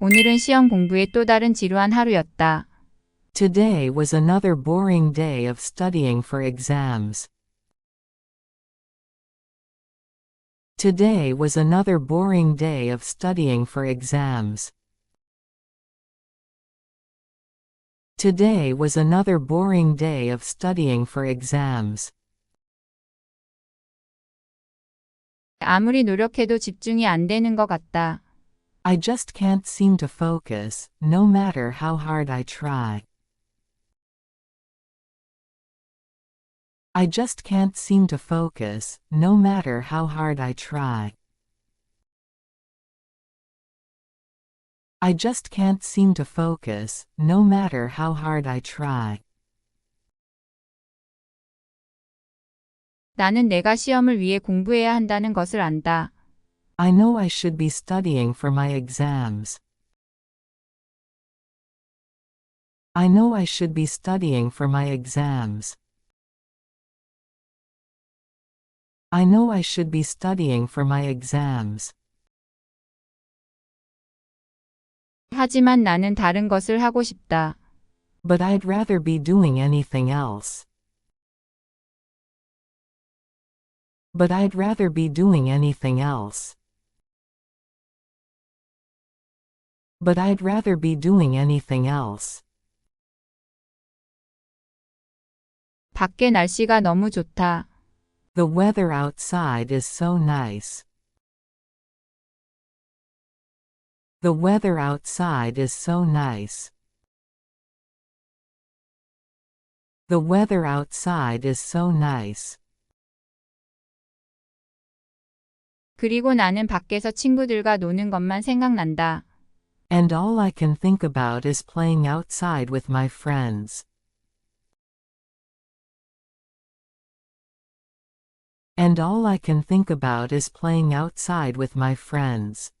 오늘은 시험 공부의 또 다른 지루한 하루였다. Today was another boring day of studying for exams. Today was another boring day of studying for exams. Today was another boring day of studying for exams. 아무리 노력해도 집중이 안 되는 것 같다. I just can't seem to focus, no matter how hard I try. I just can't seem to focus, no matter how hard I try. I just can't seem to focus, no matter how hard I try. 나는 내가 시험을 위해 공부해야 한다는 것을 안다. I know I should be studying for my exams. I know I should be studying for my exams. I know I should be studying for my exams. 하지만 나는 다른 것을 하고 싶다. But I'd rather be doing anything else. But I'd rather be doing anything else. But I'd rather be doing anything else. 밖에 날씨가 너무 좋다. The weather outside is so nice. The weather outside is so nice. The weather outside is so nice. 그리고 나는 밖에서 친구들과 노는 것만 생각난다. And all I can think about is playing outside with my friends. And all I can think about is playing outside with my friends.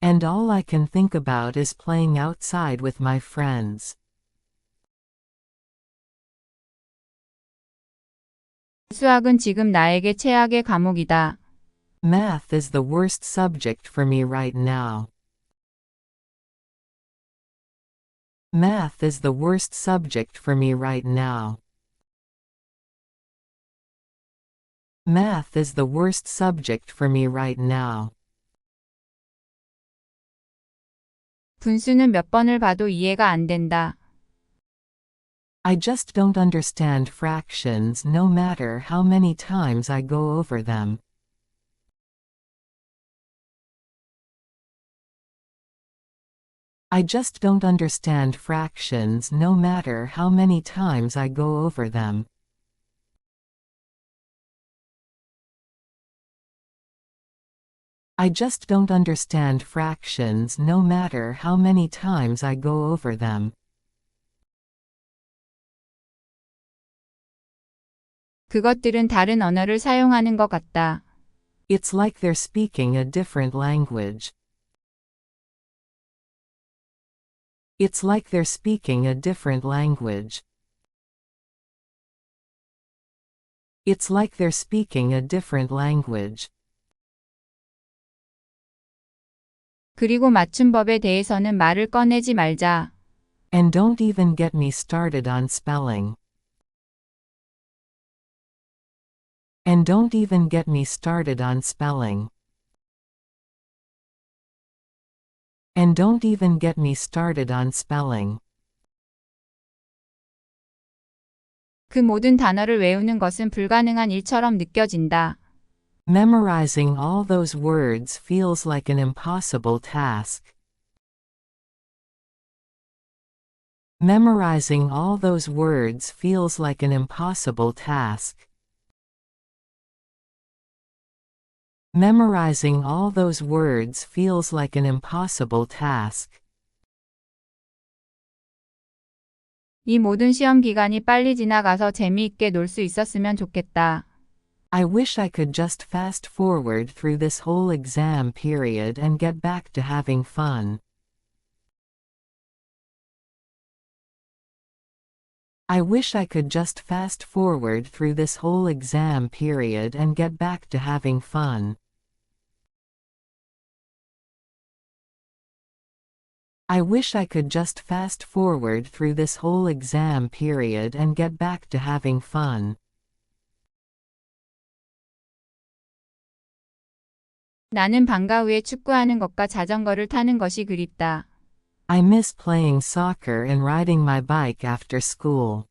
And all I can think about is playing outside with my friends. 수학은 지금 나에게 최악의 과목이다. Math is the worst subject for me right now. Math is the worst subject for me right now. Math is the worst subject for me right now. 분수는 몇 번을 봐도 이해가 안 된다. I just don't understand fractions no matter how many times I go over them. I just don't understand fractions no matter how many times I go over them. I just don't understand fractions no matter how many times I go over them. 그것들은 다른 언어를 사용하는 것 같다. It's like they're speaking a different language. It's like they're speaking a different language. It's like they're speaking a different language. 그리고 맞춤법에 대해서는 말을 꺼내지 말자. And don't even get me started on spelling. And don't even get me started on spelling. And don't even get me started on spelling. 그 모든 단어를 외우는 것은 불가능한 일처럼 느껴진다. Memorizing all those words feels like an impossible task. Memorizing all those words feels like an impossible task. Memorizing all those words feels like an impossible task. 이 모든 시험 기간이 빨리 지나가서 재미있게 놀 수 있었으면 좋겠다. I wish I could just fast forward through this whole exam period and get back to having fun. I wish I could just fast forward through this whole exam period and get back to having fun. I wish I could just fast forward through this whole exam period and get back to having fun. 나는 방과 후에 축구하는 것과 자전거를 타는 것이 그립다. I miss playing soccer and riding my bike after school.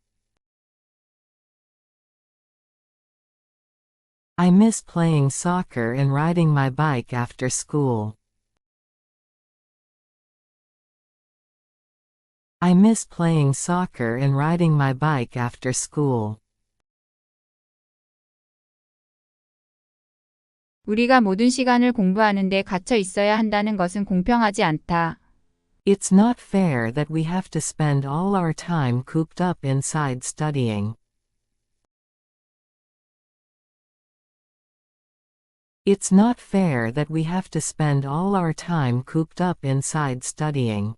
I miss playing soccer and riding my bike after school. I miss playing soccer and riding my bike after school. 우리가 모든 시간을 공부하는 데 갇혀 있어야 한다는 것은 공평하지 않다. It's not fair that we have to spend all our time cooped up inside studying. It's not fair that we have to spend all our time cooped up inside studying.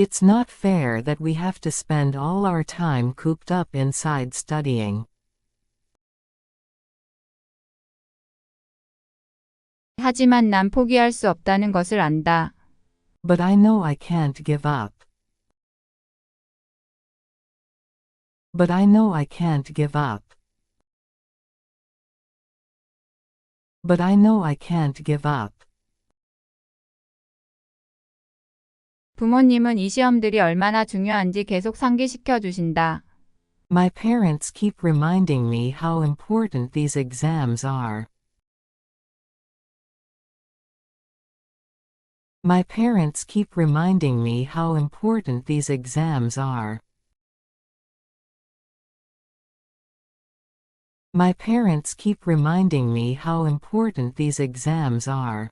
It's not fair that we have to spend all our time cooped up inside studying. 하지만 난 포기할 수 없다는 것을 안다. But I know I can't give up. But I know I can't give up. But I know I can't give up. 부모님은 이 시험들이 얼마나 중요한지 계속 상기시켜 주신다. My parents keep reminding me how important these exams are. My parents keep reminding me how important these exams are. My parents keep reminding me how important these exams are.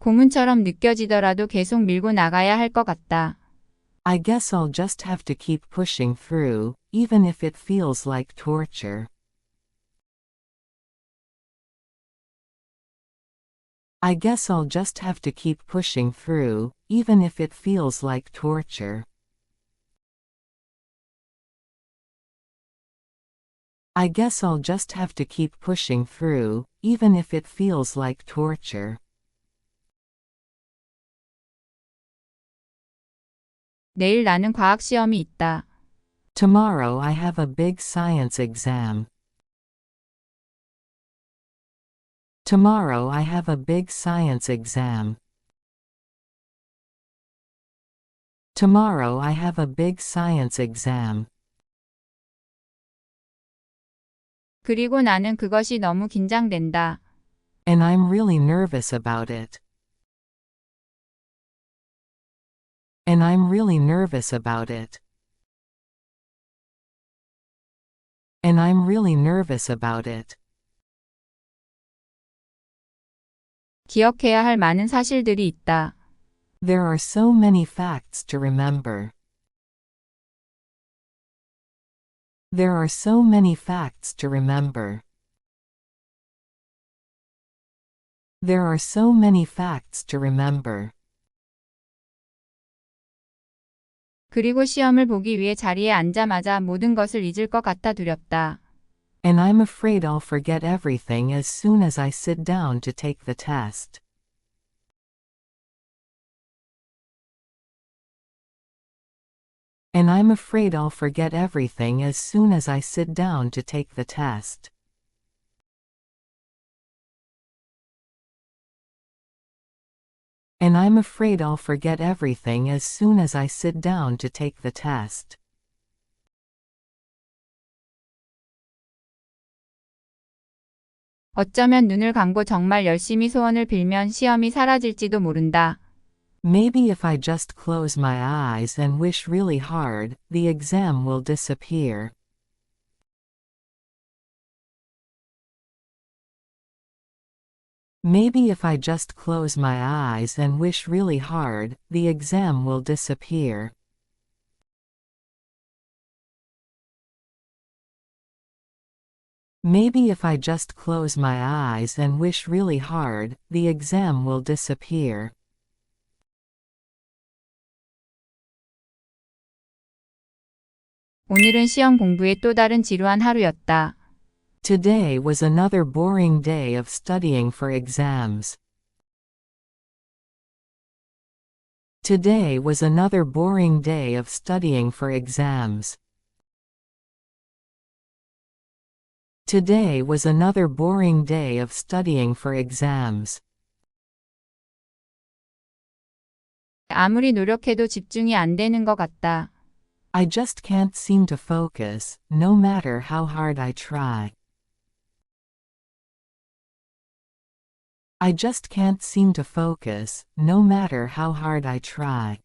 고문처럼 느껴지더라도 계속 밀고 나가야 할 것 같다. I guess I'll just have to keep pushing through, even if it feels like torture. I guess I'll just have to keep pushing through, even if it feels like torture. I guess I'll just have to keep pushing through, even if it feels like torture. 내일 나는 과학 시험이 있다. Tomorrow I have a big science exam. Tomorrow I have a big science exam. Tomorrow I have a big science exam. 그리고 나는 그것이 너무 긴장된다. And I'm really nervous about it. And I'm really nervous about it. And I'm really nervous about it. 기억해야 할 많은 사실들이 있다. There are so many facts to remember. There are so many facts to remember. There are so many facts to remember. 그리고 시험을 보기 위해 자리에 앉자마자 모든 것을 잊을 것 같아 두렵다. And I'm afraid I'll forget everything as soon as I sit down to take the test. And I'm afraid I'll forget everything as soon as I sit down to take the test. And I'm afraid I'll forget everything as soon as I sit down to take the test. 어쩌면 눈을 감고 정말 열심히 소원을 빌면 시험이 사라질지도 모른다. Maybe if I just close my eyes and wish really hard, the exam will disappear. Maybe if I just close my eyes and wish really hard, the exam will disappear. Maybe if I just close my eyes and wish really hard, the exam will disappear. 오늘은 시험 공부의 또 다른 지루한 하루였다. Today was another boring day of studying for exams. Today was another boring day of studying for exams. Today was another boring day of studying for exams. 아무리 노력해도 집중이 안 되는 것 같다. I just can't seem to focus, no matter how hard I try. I just can't seem to focus, no matter how hard I try.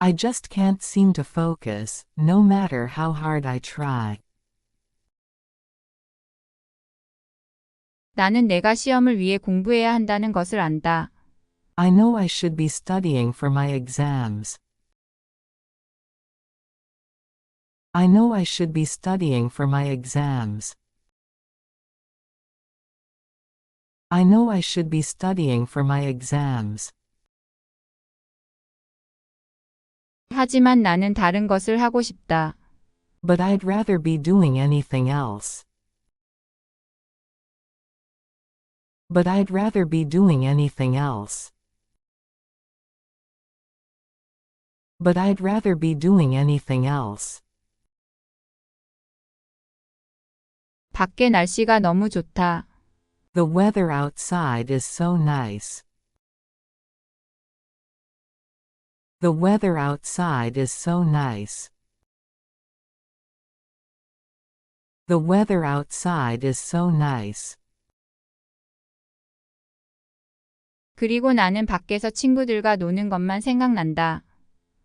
I just can't seem to focus, no matter how hard I try. 나는 내가 시험을 위해 공부해야 한다는 것을 안다. I know I should be studying for my exams. I know I should be studying for my exams. I know I should be studying for my exams. 하지만 나는 다른 것을 하고 싶다. But I'd rather be doing anything else. But I'd rather be doing anything else. But I'd rather be doing anything else. 밖에 날씨가 너무 좋다. The weather outside is so nice. The weather outside is so nice. The weather outside is so nice. 그리고 나는 밖에서 친구들과 노는 것만 생각난다.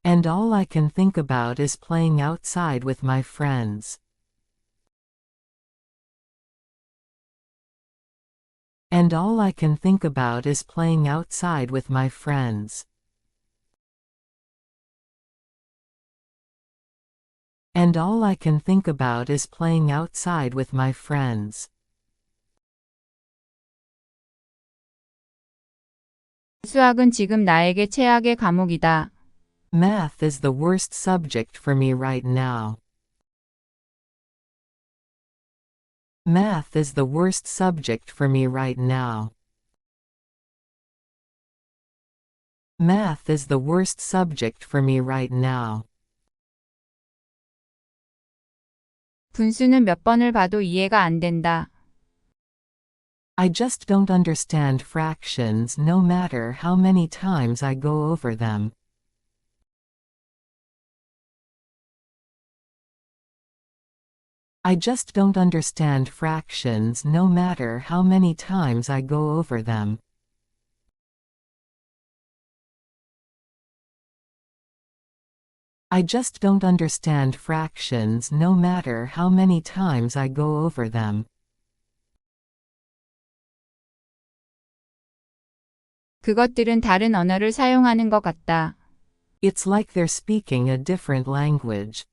And all I can think about is playing outside with my friends. And all I can think about is playing outside with my friends. And all I can think about is playing outside with my friends. 수학은 지금 나에게 최악의 과목이다. Math is the worst subject for me right now. Math is the worst subject for me right now. Math is the worst subject for me right now. 분수는 몇 번을 봐도 이해가 안 된다. I just don't understand fractions no matter how many times I go over them. I just don't understand fractions no matter how many times I go over them. I just don't understand fractions no matter how many times I go over them. 그것들은 다른 언어를 사용하는 것 같다. It's like they're speaking a different language.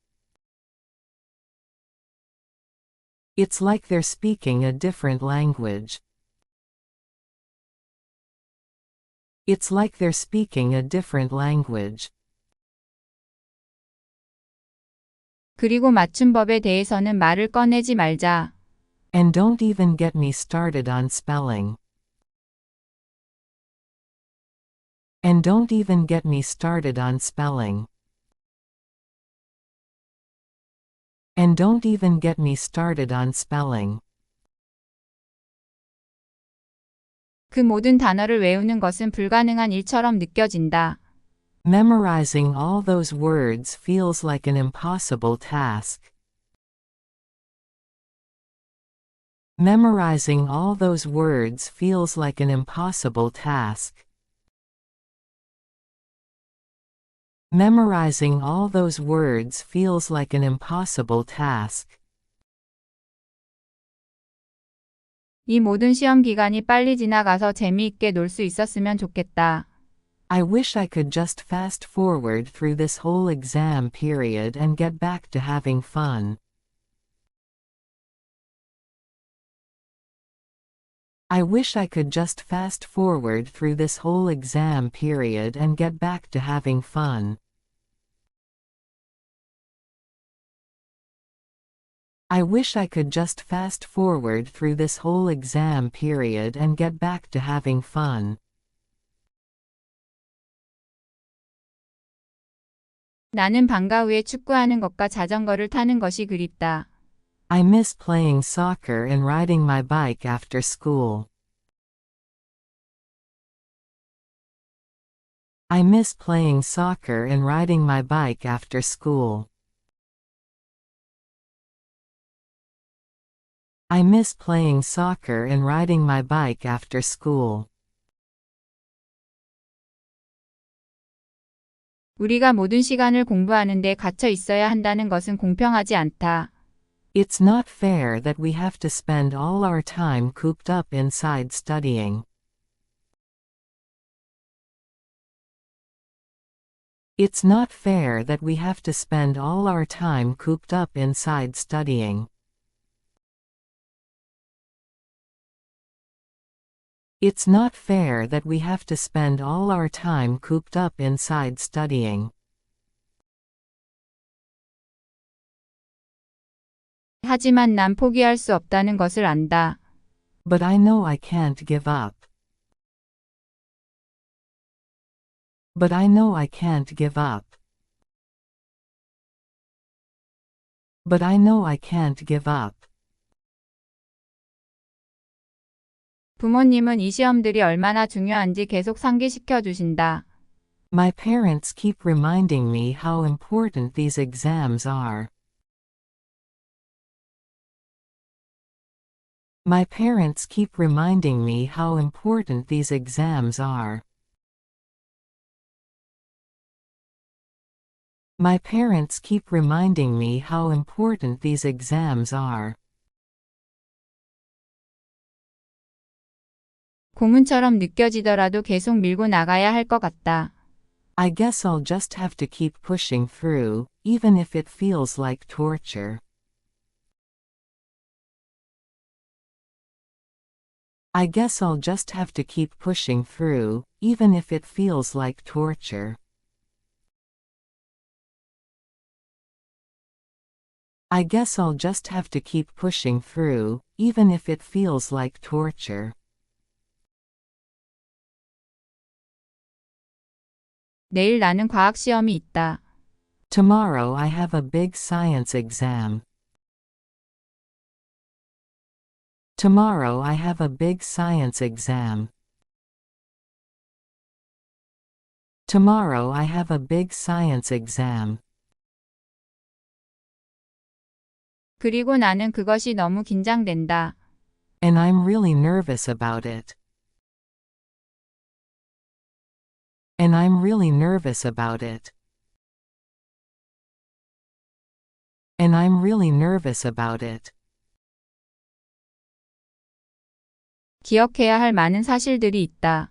It's like they're speaking a different language. It's like they're speaking a different language. 그리고 맞춤법에 대해서는 말을 꺼내지 말자. And don't even get me started on spelling. And don't even get me started on spelling. And don't even get me started on spelling. 그 모든 단어를 외우는 것은 불가능한 일처럼 느껴진다. Memorizing all those words feels like an impossible task. Memorizing all those words feels like an impossible task. Memorizing all those words feels like an impossible task. 이 모든 시험 기간이 빨리 지나가서 재미있게 놀 수 있었으면 좋겠다. I wish I could just fast forward through this whole exam period and get back to having fun. I wish I could just fast forward through this whole exam period and get back to having fun. I wish I could just fast forward through this whole exam period and get back to having fun. 나는 방과 후에 축구하는 것과 자전거를 타는 것이 그립다. I miss playing soccer and riding my bike after school. I miss playing soccer and riding my bike after school. I miss playing soccer and riding my bike after school. 우리가 모든 시간을 공부하는데 갇혀 있어야 한다는 것은 공평하지 않다. It's not fair that we have to spend all our time cooped up inside studying. It's not fair that we have to spend all our time cooped up inside studying. It's not fair that we have to spend all our time cooped up inside studying. 하지만 난 포기할 수 없다는 것을 안다. But I know I can't give up. But I know I can't give up. But I know I can't give up. 부모님은 이 시험들이 얼마나 중요한지 계속 상기시켜 주신다. My parents keep reminding me how important these exams are. My parents keep reminding me how important these exams are. My parents keep reminding me how important these exams are. 고문처럼 느껴지더라도 계속 밀고 나가야 할 것 같다. I guess I'll just have to keep pushing through, even if it feels like torture. I guess I'll just have to keep pushing through, even if it feels like torture. I guess I'll just have to keep pushing through, even if it feels like torture. 내일 나는 과학 시험이 있다. Tomorrow I have a big science exam. Tomorrow I have a big science exam. Tomorrow I have a big science exam. 그리고 나는 그것이 너무 긴장된다. And I'm really nervous about it. And I'm really nervous about it. And I'm really nervous about it. 기억해야 할 많은 사실들이 있다.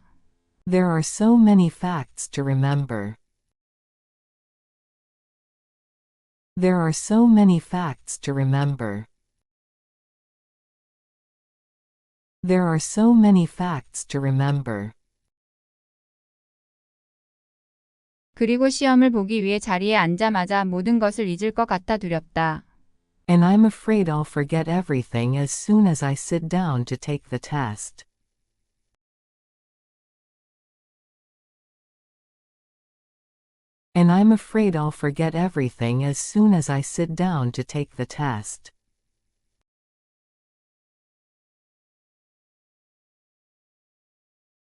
There are so many facts to remember. There are so many facts to remember. There are so many facts to remember. 그리고 시험을 보기 위해 자리에 앉자마자 모든 것을 잊을 것 같아 두렵다. And I'm afraid I'll forget everything as soon as I sit down to take the test. And I'm afraid I'll forget everything as soon as I sit down to take the test.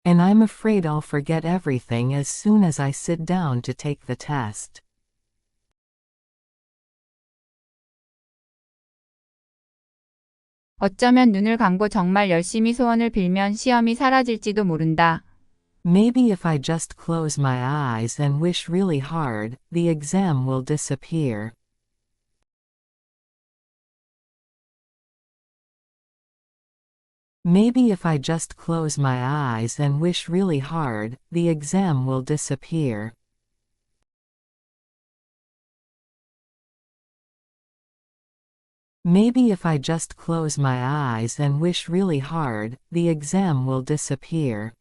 And I'm afraid I'll forget everything as soon as I sit down to take the test. 어쩌면 눈을 감고 정말 열심히 소원을 빌면 시험이 사라질지도 모른다. Maybe if I just close my eyes and wish really hard, the exam will disappear. Maybe if I just close my eyes and wish really hard, the exam will disappear. Maybe if I just close my eyes and wish really hard, the exam will disappear.